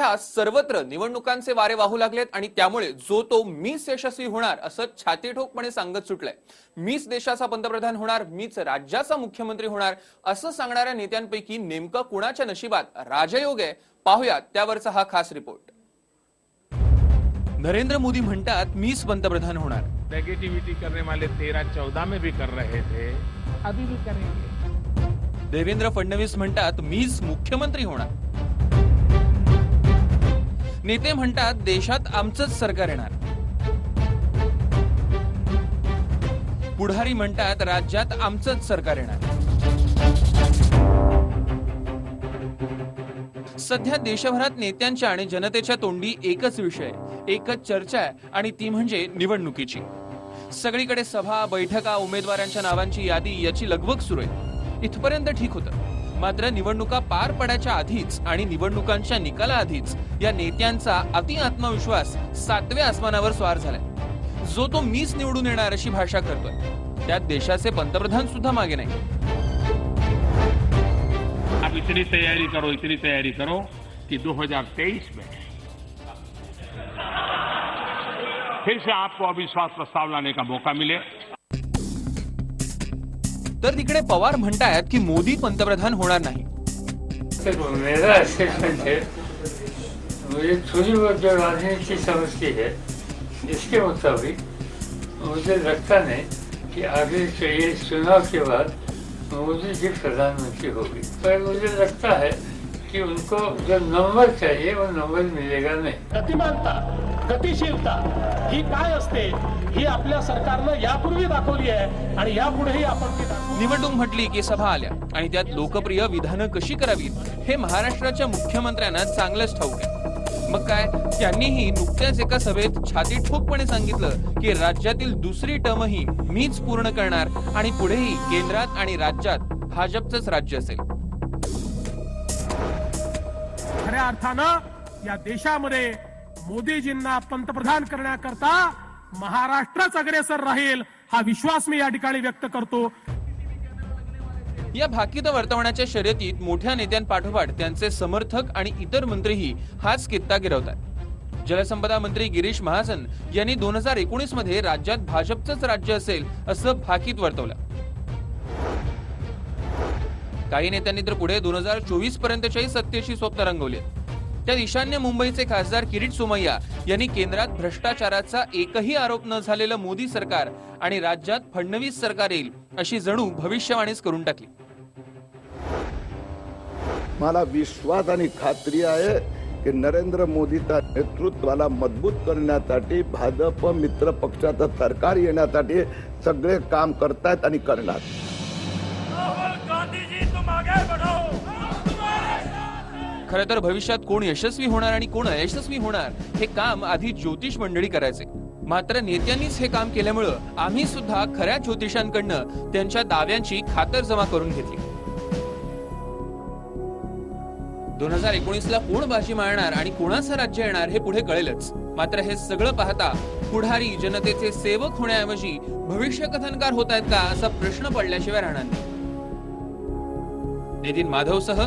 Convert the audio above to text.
सध्या सर्वत्र निवडणुकांचे वारे वाहू लागलेत आणि त्यामुळे जो तो मीच यशस्वी होणार असं छातीठोकपणे सांगत सुटलंय. मीच देशाचा पंतप्रधान होणार मीच राज्याचा मुख्यमंत्री होणार असं सांगणाऱ्या नेत्यांपैकी नेमकं कुणाच्या नशिबात राजयोग आहे पाहूयात त्यावरचा हा खास रिपोर्ट. नरेंद्र मोदी म्हणतात मीच पंतप्रधान होणार. नेगेटिविटी करने वाले तेरह चौदह में भी कर रहे थे. अभी भी करेंगे देवेंद्र फडणवीस म्हणतात मीच मुख्यमंत्री होणार. नेते म्हणतात देशात आमचंच सरकार येणार. पुढारी म्हणतात राज्यात आमचंच सरकार येणार. सध्या देशभरात नेत्यांच्या आणि जनतेच्या तोंडी एकच विषय एकच चर्चा आहे आणि ती म्हणजे निवडणुकीची. सगळीकडे सभा बैठका उमेदवारांच्या नावांची यादी याची लगबग सुरू आहे. इथपर्यंत ठीक होतं. मात्र निवडणुका पार पडायच्या आधीच आणि निवडणुकांच्या निकालाआधीच या नेत्यांचा अति आत्मविश्वास सातव्या आसमानावर स्वार झालाय. जो तो मीच निवडून येणार अशी भाषा करतोय. त्यात देशाचे पंतप्रधान सुद्धा मागे नाही आप इतनी तैयारी करो इतनी तैयारी करो कि 2023 में फिर से आपको अविश्वास प्रस्ताव लाने का मौका मिले। तर तिकडे पवार म्हणतायत की मोदी पंतप्रधान होणार नाही. मुझे थोड़ी बहुत जो राजनीति समझती है इसके मुताबिक मुझे लगता नहीं कि आगे के ये चुनाव के बाद मोदी जी प्रधानमंत्री होगी पर मुझे लगता है कि उनको जो नंबर चाहिए वो नंबर मिलेगा नहीं। गतिमानता गतिशीलता ही काय असते ही आपल्या सरकारनं यापूर्वी दाखवली आहे आणि यापुढेही आपण निवडणूक म्हटली की सभा आल्या आणि त्यात लोकप्रिय विधानं कशी करावीत हे महाराष्ट्राच्या मुख्यमंत्र्यांना चांगलंच ठाऊक आहे. मग काय त्यांनीही नुकत्याच एका सभेत छाती ठोकपणे सांगितलं की राज्यातील दुसरी टर्मही मीच पूर्ण करणार आणि पुढेही केंद्रात आणि राज्यात भाजपचंच राज्य असेल. खऱ्या अर्थानं या देशामध्ये मोदीजींना पंतप्रधान करण्याकरता महाराष्ट्रच अग्रेसर राहील हा विश्वास मी या ठिकाणी व्यक्त करतो. या भाकीत वर्तवण्याच्या शर्यतीत मोठ्या नेत्यांपाठोपाठ त्यांचे समर्थक आणि इतर मंत्रीही हाच कित्ता गिरवतात. जलसंपदा मंत्री गिरीश महाजन यांनी दोन हजार एकोणीसमध्ये राज्यात भाजपचंच राज्य असेल असं भाकीत वर्तवलं. काही नेत्यांनी तर पुढे दोन हजार चोवीस पर्यंतच्याही सत्तेशी स्वप्न रंगवली त्यात ईशान्य मुंबईचे खासदार किरीट सोमय्या यांनी केंद्रात भ्रष्टाचाराचा एकही आरोप न झालेलं मोदी सरकार आणि राज्यात फडणवीस सरकार येईल अशी जणू भविष्यवाणीच करून टाकली. मला विश्वास आणि खात्री आहे की नरेंद्र मोदीच्या नेतृत्वाला मजबूत करण्यासाठी भाजप मित्र पक्षाचं सरकार येण्यासाठी सगळे काम करतायत आणि करणार. खरं तर भविष्यात कोण यशस्वी होणार आणि कोण अयशस्वी होणार हे काम आधी ज्योतिष मंडळी करायचे. मात्र नेत्यांनीच हे काम केल्यामुळं आम्ही सुद्धा खऱ्या ज्योतिषांकडनं त्यांच्या दाव्यांची खातर जमा करून घेतली. दोन हजार एकोणीसला कोण बाजी मारणार आणि कोणाचं राज्य येणार हे पुढे कळेलच. मात्र हे सगळं पाहता पुढारी जनतेचे सेवक होण्याऐवजी भविष्य कथनकार होत आहेत का असा प्रश्न पडल्याशिवाय राहणार नाही. नितीन माधवसह